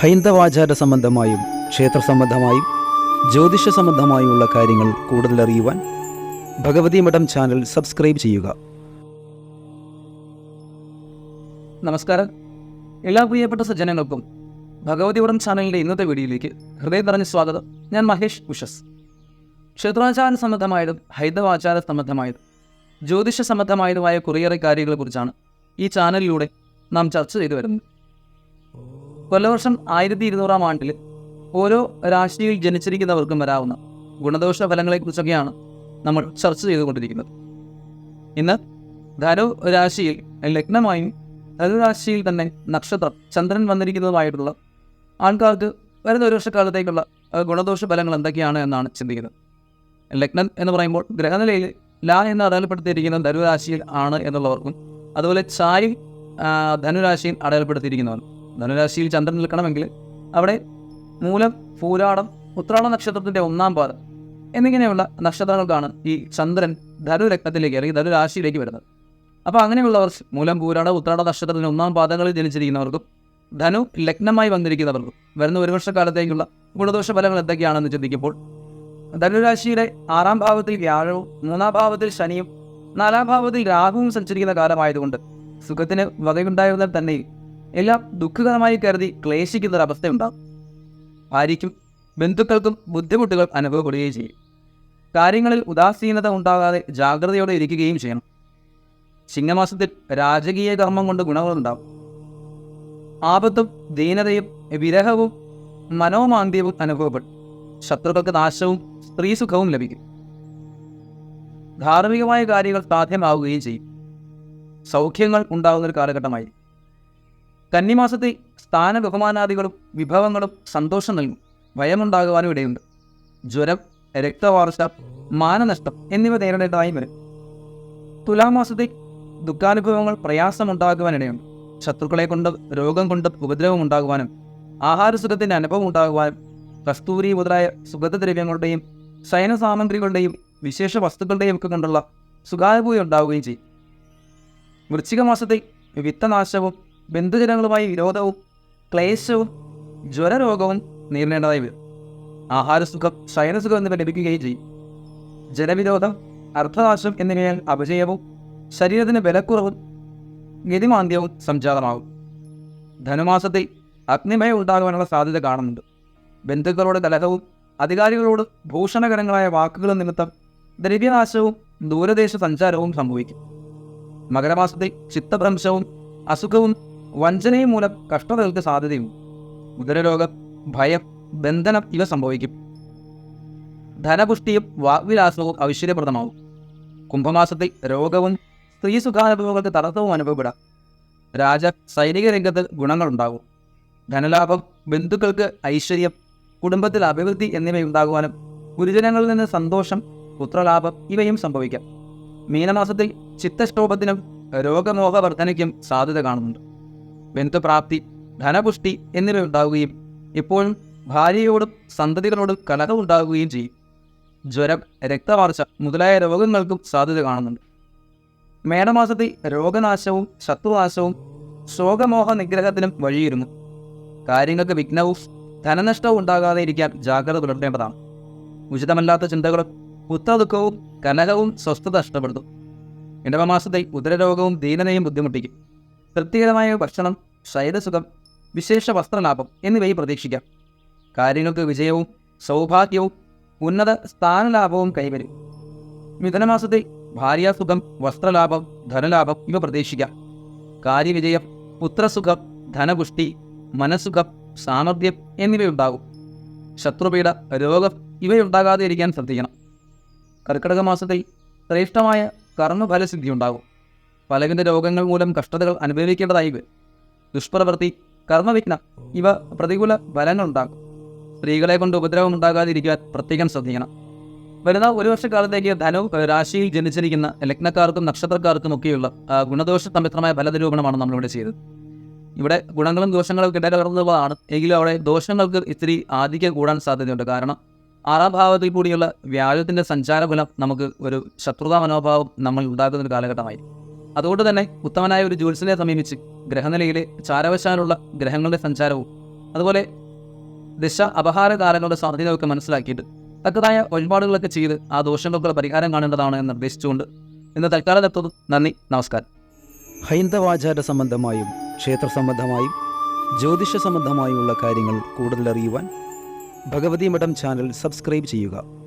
ഹൈന്ദവാചാര സംബന്ധമായും ക്ഷേത്ര സംബന്ധമായും ജ്യോതിഷ സംബന്ധമായുമുള്ള കാര്യങ്ങൾ കൂടുതൽ അറിയുവാൻ ഭഗവതി മഠം ചാനൽ സബ്സ്ക്രൈബ് ചെയ്യുക. നമസ്കാരം. എല്ലാ പ്രിയപ്പെട്ട സജ്ജനങ്ങൾക്കും ഭഗവതി മഠം ചാനലിന്റെ ഇന്നത്തെ വീഡിയോയിലേക്ക് ഹൃദയം നിറഞ്ഞ സ്വാഗതം. ഞാൻ മഹേഷ് ഉഷസ്. ക്ഷേത്രാചാര സംബന്ധമായതും ഹൈന്ദവാചാര സംബന്ധമായതും ജ്യോതിഷ സംബന്ധമായതുമായ കുറേയേറെ കാര്യങ്ങളെക്കുറിച്ചാണ് ഈ ചാനലിലൂടെ നാം ചർച്ച ചെയ്തു വരുന്നത്. കൊല്ലവർഷം ആയിരത്തി ഇരുന്നൂറാം ആണ്ടിൽ ഓരോ രാശിയിൽ ജനിച്ചിരിക്കുന്നവർക്കും വരാവുന്ന ഗുണദോഷ ഫലങ്ങളെക്കുറിച്ചൊക്കെയാണ് നമ്മൾ ചർച്ച ചെയ്തുകൊണ്ടിരിക്കുന്നത്. ഇന്ന് ധനു രാശിയിൽ ലഗ്നമായും ധനുരാശിയിൽ തന്നെ നക്ഷത്രം ചന്ദ്രൻ വന്നിരിക്കുന്നതുമായിട്ടുള്ള ആൾക്കാർക്ക് വരുന്ന ഒരു വർഷക്കാലത്തേക്കുള്ള ഗുണദോഷ ഫലങ്ങൾ എന്തൊക്കെയാണ് എന്നാണ് ചിന്തിക്കുന്നത്. ലഗ്നം എന്ന് പറയുമ്പോൾ ഗ്രഹനിലയിൽ ലാ എന്ന് അടയാളപ്പെടുത്തിയിരിക്കുന്ന ധനുരാശിയിൽ ആണ് എന്നുള്ളവർക്കും അതുപോലെ ചായ ആ, ധനുരാശിയിൽ അടയാളപ്പെടുത്തിയിരിക്കുന്നവർ ധനുരാശിയിൽ ചന്ദ്രൻ നിൽക്കണമെങ്കിൽ അവിടെ മൂലം പൂരാടം ഉത്രാട നക്ഷത്രത്തിന്റെ ഒന്നാം പാദം എന്നിങ്ങനെയുള്ള നക്ഷത്രങ്ങൾക്കാണ് ഈ ചന്ദ്രൻ ധനുരത്നത്തിലേക്ക് അല്ലെങ്കിൽ ധനുരാശിയിലേക്ക് വരുന്നത്. അപ്പോൾ അങ്ങനെയുള്ളവർ മൂലം പൂരാട ഉത്രാട നക്ഷത്രത്തിന്റെ ഒന്നാം പാദങ്ങളിൽ ജനിച്ചിരിക്കുന്നവർക്കും ധനു ലഗ്നമായി വന്നിരിക്കുന്നവർക്കും വരുന്ന ഒരു വർഷക്കാലത്തേക്കുള്ള ഗുണദോഷ ഫലങ്ങൾ എന്തൊക്കെയാണെന്ന് ചിന്തിക്കുമ്പോൾ ധനുരാശിയുടെ ആറാം ഭാവത്തിൽ വ്യാഴവും മൂന്നാം ഭാവത്തിൽ ശനിയും നാലാം ഭാവത്തിൽ രാഹുവും സഞ്ചരിക്കുന്ന കാലമായതുകൊണ്ട് സുഖത്തിന് വകയുണ്ടായിരുന്നാൽ തന്നെ എല്ലാം ദുഃഖകരമായി കരുതി ക്ലേശിക്കുന്ന ഒരു അവസ്ഥയുണ്ടാകും ഭാര്യയ്ക്കും ബന്ധുക്കൾക്കും ബുദ്ധിമുട്ടുകൾ അനുഭവപ്പെടുകയും ചെയ്യും. കാര്യങ്ങളിൽ ഉദാസീനത ഉണ്ടാകാതെ ജാഗ്രതയോടെ ഇരിക്കുകയും ചെയ്യണം. ചിങ്ങമാസത്തിൽ രാജകീയ കർമ്മം കൊണ്ട് ഗുണങ്ങളുണ്ടാവും. ആപത്തും ദീനതയും വിരഹവും മനോമാന്ദ്യവും അനുഭവപ്പെടും. ശത്രുക്കൾക്ക് നാശവും സ്ത്രീസുഖവും ലഭിക്കും. ധാർമ്മികമായ കാര്യങ്ങൾ സാധ്യമാവുകയും ചെയ്യും. സൗഖ്യങ്ങൾ ഉണ്ടാകുന്ന ഒരു കാലഘട്ടമായി കന്നിമാസത്തിൽ സ്ഥാന ബഹുമാനാദികളും വിഭവങ്ങളും സന്തോഷം നൽകും. ഭയമുണ്ടാകുവാനും ഇടയുണ്ട്. ജ്വരം രക്തവാർച്ച മാനനഷ്ടം എന്നിവ നേരിടേണ്ടതായും വരും. തുലാമാസത്തിൽ ദുഃഖാനുഭവങ്ങൾ പ്രയാസമുണ്ടാകുവാനിടയുണ്ട് ശത്രുക്കളെ കൊണ്ട് രോഗം കൊണ്ട് ഉപദ്രവം ഉണ്ടാകുവാനും ആഹാരസുഖത്തിന്റെ അനുഭവം ഉണ്ടാകുവാനും കസ്തൂരി മുതലായ സുഗന്ധദ്രവ്യങ്ങളുടെയും ശയന സാമഗ്രികളുടെയും വിശേഷ വസ്തുക്കളുടെയും ഒക്കെ കൊണ്ടുള്ള സുഖാനുഭൂതി ഉണ്ടാവുകയും ചെയ്യും. വൃശ്ചിക മാസത്തിൽ വിത്തനാശവും ബന്ധുജനങ്ങളുമായി വിരോധവും ക്ലേശവും ജ്വരരോഗവും നേരിടേണ്ടതായി വരും. ആഹാരസുഖം ശയനസുഖം എന്നിവ ലഭിക്കുകയും ചെയ്യും. ജലവിരോധം അർത്ഥനാശം എന്നിവയാൽ അപജയവും ശരീരത്തിന് ബലക്കുറവും ഗതിമാന്ദ്യവും സംജാതമാകും. ധനുമാസത്തിൽ അഗ്നിമയം ഉണ്ടാകുവാനുള്ള സാധ്യത കാണുന്നുണ്ട്. ബന്ധുക്കളോട് കലഹവും അധികാരികളോട് ഭൂഷണകരങ്ങളായ വാക്കുകളും നിമിത്തം ദ്രവ്യനാശവും ദൂരദേശ സഞ്ചാരവും സംഭവിക്കും. മകരമാസത്തിൽ ചിത്തഭ്രംശവും അസുഖവും വഞ്ചനയും മൂലം കഷ്ടതകൾക്ക് സാധ്യതയുണ്ട് ഉദരരോഗം ഭയം ബന്ധനം ഇവ സംഭവിക്കും. ധനപുഷ്ടിയും വാഗ്വിലാസവും ഐശ്വര്യപ്രദമാവും. കുംഭമാസത്തിൽ രോഗവും സ്ത്രീ സുഖാനുഭവങ്ങൾക്ക് തടസ്സവും അനുഭവപ്പെടാം. രാജ സൈനിക രംഗത്ത് ഗുണങ്ങളുണ്ടാകും. ധനലാഭം ബന്ധുക്കൾക്ക് ഐശ്വര്യം കുടുംബത്തിൽ അഭിവൃദ്ധി എന്നിവയുണ്ടാകുവാനും ഗുരുജനങ്ങളിൽ നിന്ന് സന്തോഷം പുത്രലാഭം ഇവയും സംഭവിക്കാം. മീനമാസത്തിൽ ചിത്തക്ഷോഭത്തിനും രോഗമോഹവർദ്ധനയ്ക്കും സാധ്യത കാണുന്നുണ്ട്. ബന്ധുപ്രാപ്തി ധനപുഷ്ടി എന്നിവ ഉണ്ടാവുകയും എപ്പോഴും ഭാര്യയോടും സന്തതികളോടും കലഹം ഉണ്ടാകുകയും ചെയ്യും. ജ്വരം രക്തവാർച്ച മുതലായ രോഗങ്ങൾക്കും സാധ്യത കാണുന്നുണ്ട്. മേടമാസത്തിൽ രോഗനാശവും ശത്രുനാശവും ശോകമോഹ നിഗ്രഹത്തിനും വഴിയിരുന്നു കാര്യങ്ങൾക്ക് വിഘ്നവും ധനനഷ്ടവും ഉണ്ടാകാതെ ഇരിക്കാൻ ജാഗ്രത പുലർത്തേണ്ടതാണ്. ഉചിതമല്ലാത്ത ചിന്തകളും പുത്രദുഃഖവും കലഹവും സ്വസ്ഥത നഷ്ടപ്പെടുത്തും. ഇടവമാസത്തിൽ ഉദരരോഗവും ദീനതയും ബുദ്ധിമുട്ടിക്കും. തൃപ്തികരമായ ഭക്ഷണം ശൈലസുഖം വിശേഷ വസ്ത്രലാഭം എന്നിവയും പ്രതീക്ഷിക്കാം. കാര്യങ്ങൾക്ക് വിജയവും സൗഭാഗ്യവും ഉന്നത സ്ഥാനലാഭവും കൈവരും. മിഥുനമാസത്തിൽ ഭാര്യാസുഖം വസ്ത്രലാഭം ധനലാഭം ഇവ പ്രതീക്ഷിക്കാം. കാര്യവിജയം പുത്രസുഖം ധനപുഷ്ടി മനസുഖം സാമർഥ്യം എന്നിവയുണ്ടാകും. ശത്രുപീഡ രോഗം ഇവയുണ്ടാകാതെ ഇരിക്കാൻ ശ്രദ്ധിക്കണം. കർക്കിടക മാസത്തിൽ ശ്രേഷ്ഠമായ കർമ്മഫലസിദ്ധി ഉണ്ടാകും പലവിധ രോഗങ്ങൾ മൂലം കഷ്ടതകൾ അനുഭവിക്കേണ്ടതായി വരും. ദുഷ്പ്രവൃത്തി കർമ്മവിഘ്നം ഇവ പ്രതികൂല ഫലങ്ങളുണ്ടാകും സ്ത്രീകളെ കൊണ്ട് ഉപദ്രവം ഉണ്ടാകാതിരിക്കാൻ പ്രത്യേകം ശ്രദ്ധിക്കണം. വരുന്ന ഒരു വർഷക്കാലത്തേക്ക് ധനു രാശിയിൽ ജനിച്ചിരിക്കുന്ന ലഗ്നക്കാർക്കും നക്ഷത്രക്കാർക്കും ഒക്കെയുള്ള ഗുണദോഷ സമ്മിത്രമായ ഫലനിരൂപണമാണ് നമ്മളിവിടെ ചെയ്തത്. ഇവിടെ ഗുണങ്ങളും ദോഷങ്ങളും കിടകലർന്നുള്ളതാണ് എങ്കിലും അവിടെ ദോഷങ്ങൾക്ക് ഇത്തിരി ആധിക്യം കൂടാൻ സാധ്യതയുണ്ട്. കാരണം ആറാം ഭാവത്തിൽ കൂടിയുള്ള വ്യാഴത്തിന്റെ സഞ്ചാരഫലം നമുക്ക് ഒരു ശത്രുതാ മനോഭാവം നമ്മൾ ഉണ്ടാക്കുന്ന ഒരു കാലഘട്ടമായി അതുകൊണ്ട് തന്നെ ഉത്തമനായ ഒരു ജ്യോത്സനെ സമീപിച്ച് ഗ്രഹനിലയിലെ ചാരവശാലുള്ള ഗ്രഹങ്ങളുടെ സഞ്ചാരവും അതുപോലെ ദിശ അപഹാരകാലങ്ങളുടെ സ്വാധീനമൊക്കെ മനസ്സിലാക്കിയിട്ട് തക്കതായ വഴിപാടുകളൊക്കെ ചെയ്ത് ആ ദോഷങ്ങൾക്കുള്ള പരിഹാരം കാണേണ്ടതാണ് എന്ന് നിർദ്ദേശിച്ചുകൊണ്ട് ഇന്ന് തൽക്കാലം എത്തുന്നു. നന്ദി നമസ്കാരം. ഹൈന്ദവാചാര സംബന്ധമായും ക്ഷേത്ര സംബന്ധമായും ജ്യോതിഷ സംബന്ധമായുമുള്ള കാര്യങ്ങൾ കൂടുതൽ അറിയുവാൻ ഭഗവതി മഠം ചാനൽ സബ്സ്ക്രൈബ് ചെയ്യുക.